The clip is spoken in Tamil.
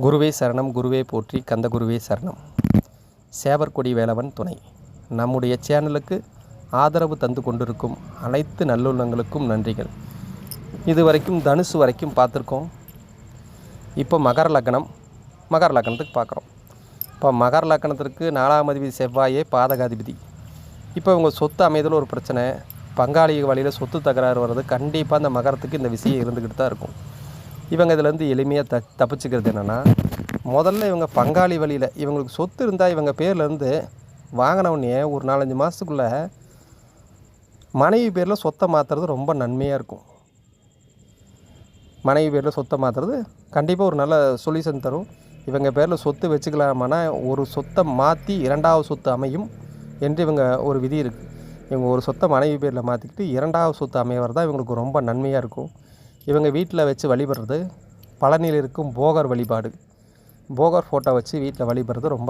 குருவே சரணம் குருவே போற்றி கந்த குருவே சரணம். சேவர்கொடி வேலவன் துணை. நம்முடைய சேனலுக்கு ஆதரவு தந்து கொண்டிருக்கும் அனைத்து நல்லுள்ளங்களுக்கும் நன்றிகள். இது வரைக்கும் தனுசு வரைக்கும் பார்த்துருக்கோம். இப்போ மகர லக்னம் மகர லக்னத்துக்கு பார்க்குறோம். இப்போ மகர லக்னத்திற்கு நாலாம் அதிபதி செவ்வாயே பாதகாதிபதி. இப்போ இவங்க சொத்து அமைதல் ஒரு பிரச்சனை. பங்காளி வழியில் சொத்து தகராறு வர்றது. கண்டிப்பாக அந்த மகரத்துக்கு இந்த விஷயம் இருந்துக்கிட்டு தான் இருக்கும். இவங்க இதுலேருந்து எளிமையாக த தப்பிச்சுக்கிறது என்னென்னா முதல்ல இவங்க பங்காளி வழியில் இவங்களுக்கு சொத்து இருந்தால் இவங்க பேர்லேருந்து வாங்கினவுடனே ஒரு நாலஞ்சு மாதத்துக்குள்ளே மனைவி பேரில் சொத்தை மாற்றுறது ரொம்ப நன்மையாக இருக்கும். மனைவி பேரில் சொத்தை மாற்றுறது கண்டிப்பாக ஒரு நல்ல சொல்யூஷன் தரும். இவங்க பேரில் சொத்து வச்சுக்கலாமானா ஒரு சொத்தை மாற்றி இரண்டாவது சொத்து அமையும் என்று இவங்க ஒரு விதி இருக்குது இவங்க ஒரு சொத்தை மனைவி பேரில் மாற்றிக்கிட்டு இரண்டாவது சொத்து அமையவர் தான் இவங்களுக்கு ரொம்ப நன்மையாக இருக்கும். இவங்க வீட்டில் வச்சு வழிபடுறது பழனியில் இருக்கும் போகர் வழிபாடு. போகர் ஃபோட்டோ வச்சு வீட்டில் வழிபடுறது ரொம்ப